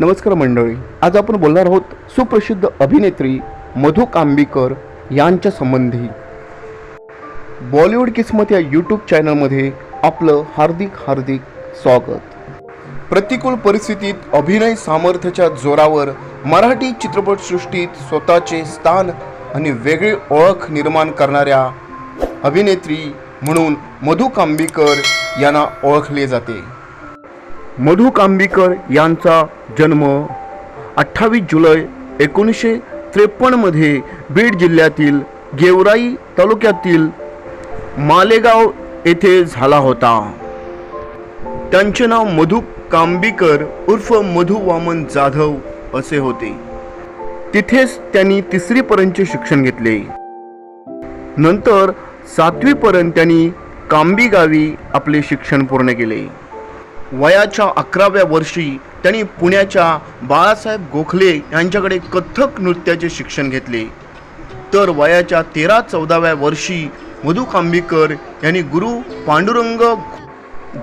नमस्कार मंडळी आज आपण बोलणार आहोत सुप्रसिद्ध अभिनेत्री मधु कांबीकर यांच्या संबंधी. बॉलिवूड किस्मत या यूट्यूब चॅनलमध्ये आपलं हार्दिक हार्दिक स्वागत. प्रतिकूल परिस्थितीत अभिनय सामर्थ्याच्या जोरावर मराठी चित्रपटसृष्टीत स्वतःचे स्थान आणि वेगळी ओळख निर्माण करणाऱ्या अभिनेत्री म्हणून मधु कांबीकर यांना ओळखले जाते. मधु कांबीकर यांचा जन्म अठ्ठावीस जुलै एकोणीसशे त्रेपन्नमध्ये बीड जिल्ह्यातील गेवराई तालुक्यातील मालेगाव येथे झाला होता. त्यांचे नाव मधु कांबीकर उर्फ मधु वामन जाधव असे होते. तिथेच त्यांनी तिसरीपर्यंतचे शिक्षण घेतले. नंतर सातवीपर्यंत त्यांनी कांबी गावी आपले शिक्षण पूर्ण केले. वयाच्या अकराव्या वर्षी त्यांनी पुण्याच्या बाळासाहेब गोखले यांच्याकडे कथ्थक नृत्याचे शिक्षण घेतले. तर वयाच्या तेरा चौदाव्या वर्षी मधु कांबीकर यांनी गुरु पांडुरंग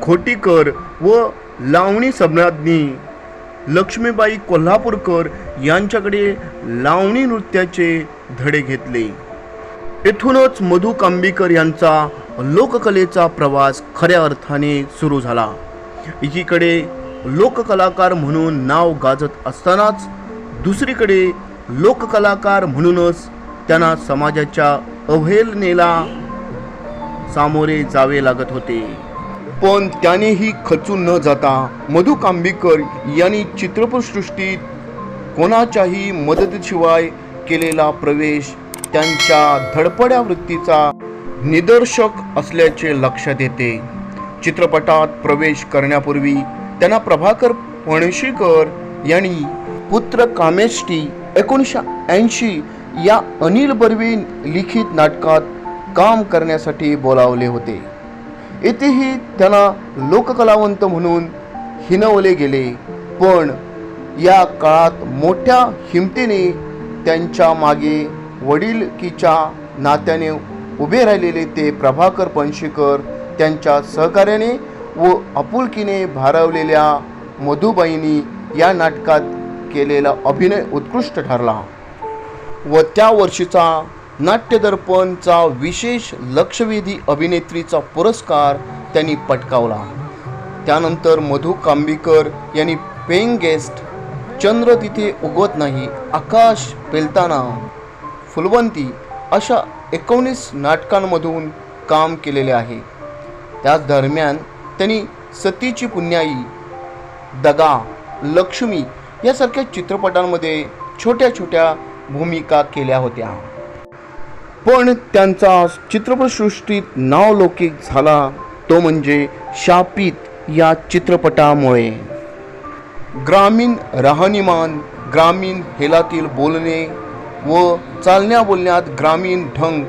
घोटीकर व लावणी सम्राज्ञी लक्ष्मीबाई कोल्हापूरकर यांच्याकडे लावणी नृत्याचे धडे घेतले. येथूनच मधु कांबीकर यांचा लोककलेचा प्रवास खऱ्या अर्थाने सुरू झाला. एकीकडे लोककलाकार म्हणून नाव गाजत असतानाच दुसरीकडे लोककलाकार म्हणूनच त्यांना समाजाच्या अवहेलनेला सामोरे जावे लागत होते. पण त्यानेही खचून न जाता मधु कांबीकर यांनी चित्रपटसृष्टीत कोणाच्याही मदतीशिवाय केलेला प्रवेश त्यांच्या धडपड्या वृत्तीचा निदर्शक असल्याचे लक्षात येते. चित्रपटात प्रवेश करण्यापूर्वी त्यांना प्रभाकर पणशीकर यांनी पुत्र कामेष्टी एकोणीसशे ऐंशी या अनिल बर्वे लिखित नाटकात काम करण्यासाठी बोलावले होते. येथेही त्यांना लोककलावंत म्हणून हिनवले गेले. पण या काळात मोठ्या हिमतीने त्यांच्या मागे वडिलकीच्या नात्याने उभे राहिलेले ते प्रभाकर पणशीकर त्यांच्या सहकार्याने व आपुलकीने भारावलेल्या मधुबाईंनी या नाटकात केलेला अभिनय उत्कृष्ट ठरला. व त्या वर्षीचा नाट्यदर्पणचा विशेष लक्षवेधी अभिनेत्रीचा पुरस्कार त्यांनी पटकावला. त्यानंतर मधु कांबीकर यांनी पेईंग गेस्ट चंद्र तिथे उगवत नाही आकाश पेलताना फुलवंती अशा एकोणीस नाटकांमधून काम केलेले आहे. त्याच दरम्यान त्यांनी सतीची पुण्याई दगा लक्ष्मी यासारख्या चित्रपटांमध्ये छोट्या छोट्या भूमिका केल्या होत्या. पण त्यांचा चित्रपटसृष्टीत नावलौकिक झाला तो म्हणजे शापित या चित्रपटामुळे. ग्रामीण राहणीमान ग्रामीण हेलातील बोलणे व चालण्या बोलण्यात ग्रामीण ढंग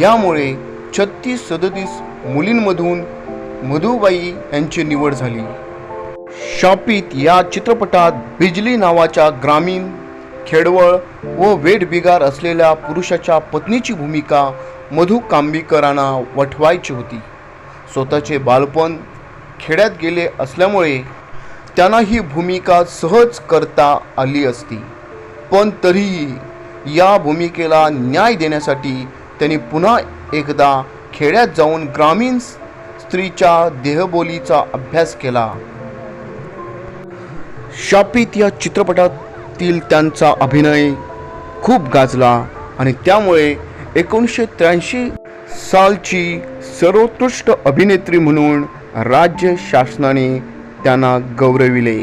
यामुळे छत्तीस सदतीस मुलींमधून मधुबाई यांची निवड झाली. शापित या चित्रपटात बिजली नावाच्या ग्रामीण खेडवळ व वेठबिगार असलेल्या पुरुषाच्या पत्नीची भूमिका मधु कांबीकरांना वठवायची होती. स्वतःचे बालपण खेड्यात गेले असल्यामुळे त्यांना ही भूमिका सहज करता आली असती. पण तरीही या भूमिकेला न्याय देण्यासाठी त्यांनी पुन्हा एकदा खेड्यात जाऊन ग्रामीण स्त्रीच्या देहबोलीचा अभ्यास केला. शापित या चित्रपटातील त्यांचा अभिनय खूप गाजला आणि त्यामुळे एकोणीसशे त्र्याऐंशी सालची सर्वोत्कृष्ट अभिनेत्री म्हणून राज्य शासनाने त्यांना गौरविले.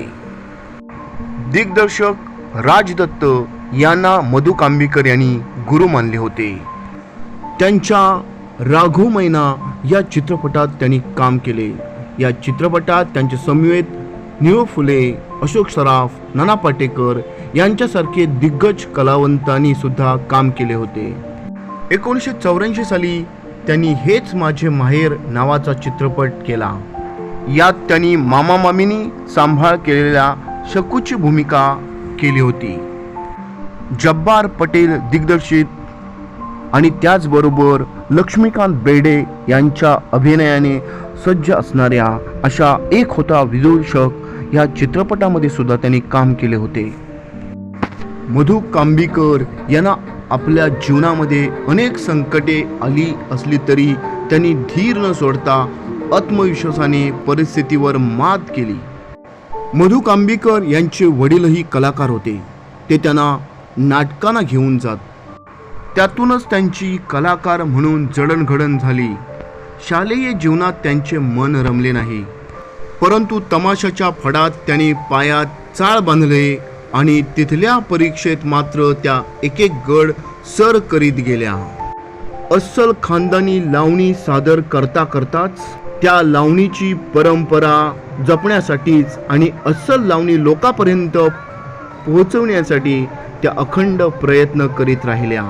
दिग्दर्शक राजदत्त यांना मधु कांबीकर यांनी गुरु मानले होते. त्यांच्या राघू मैना या चित्रपटात त्यांनी काम केले. या चित्रपटात त्यांचे समवेत निळू फुले अशोक सराफ नाना पाटेकर यांच्यासारखे दिग्गज कलावंतांनी सुद्धा काम केले होते. एकोणीसशे चौऱ्याऐंशी साली त्यांनी हेच माझे माहेर नावाचा चित्रपट केला. यात त्यांनी मामा मामीनी सांभाळ केलेल्या शकूची भूमिका केली होती. जब्बार पटेल दिग्दर्शित आणि त्याचबरोबर लक्ष्मीकांत बेर्डे यांच्या अभिनयाने सज्ज असणाऱ्या अशा एक होता विदूषक या चित्रपटामध्ये सुद्धा त्यांनी काम केले होते. मधु कांबीकर यांना आपल्या जीवनामध्ये अनेक संकटे आली असली तरी त्यांनी धीर न सोडता आत्मविश्वासाने परिस्थितीवर मात केली. मधु कांबीकर यांचे वडीलही कलाकार होते. ते त्यांना नाटकांना घेऊन जात त्यातूनच त्यांची कलाकार म्हणून जडणघडण झाली. शालेय जीवनात त्यांचे मन रमले नाही. परंतु तमाशाच्या फडात त्यांनी पायात चाळ बांधले आणि तिथल्या परीक्षेत मात्र त्या एक एक गड सर करीत गेल्या. अस्सल खानदानी लावणी सादर करता करताच त्या लावणीची परंपरा जपण्यासाठीच आणि अस्सल लावणी लोकांपर्यंत पोहोचवण्यासाठी त्या अखंड प्रयत्न करीत राहिल्या.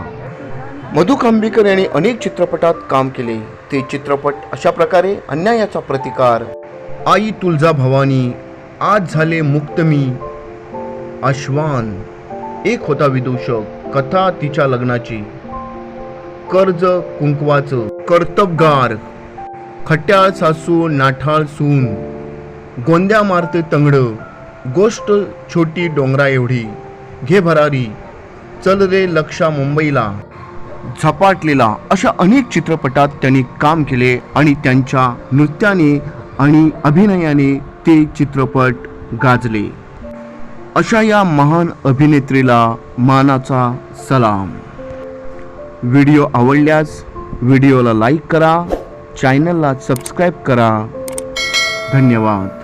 मधु खांबीकर यांनी अनेक चित्रपटात काम केले. ते चित्रपट अशा प्रकारे अन्यायाचा प्रतिकार. आई तुळजा भवानी आज झाले मुक्त मी. आश्वान एक होता विदूषक कथा तिच्या लग्नाची. कर्ज कुंकवाचं कर्तबगार. खट्याळ सासू नाठाळ सून. गोंद्या मारते तंगड गोष्ट छोटी डोंगरा एवढी घे भरारी चल रे लक्षा मुंबईला. झपाटलेला अशा अनेक चित्रपटात त्यांनी काम केले आणि त्यांच्या नृत्याने आणि अभिनयाने ते चित्रपट गाजले. अशा या महान अभिनेत्रीला मानाचा सलाम. व्हिडिओ आवडल्यास व्हिडिओला लाईक करा चॅनलला सबस्क्राईब करा. धन्यवाद.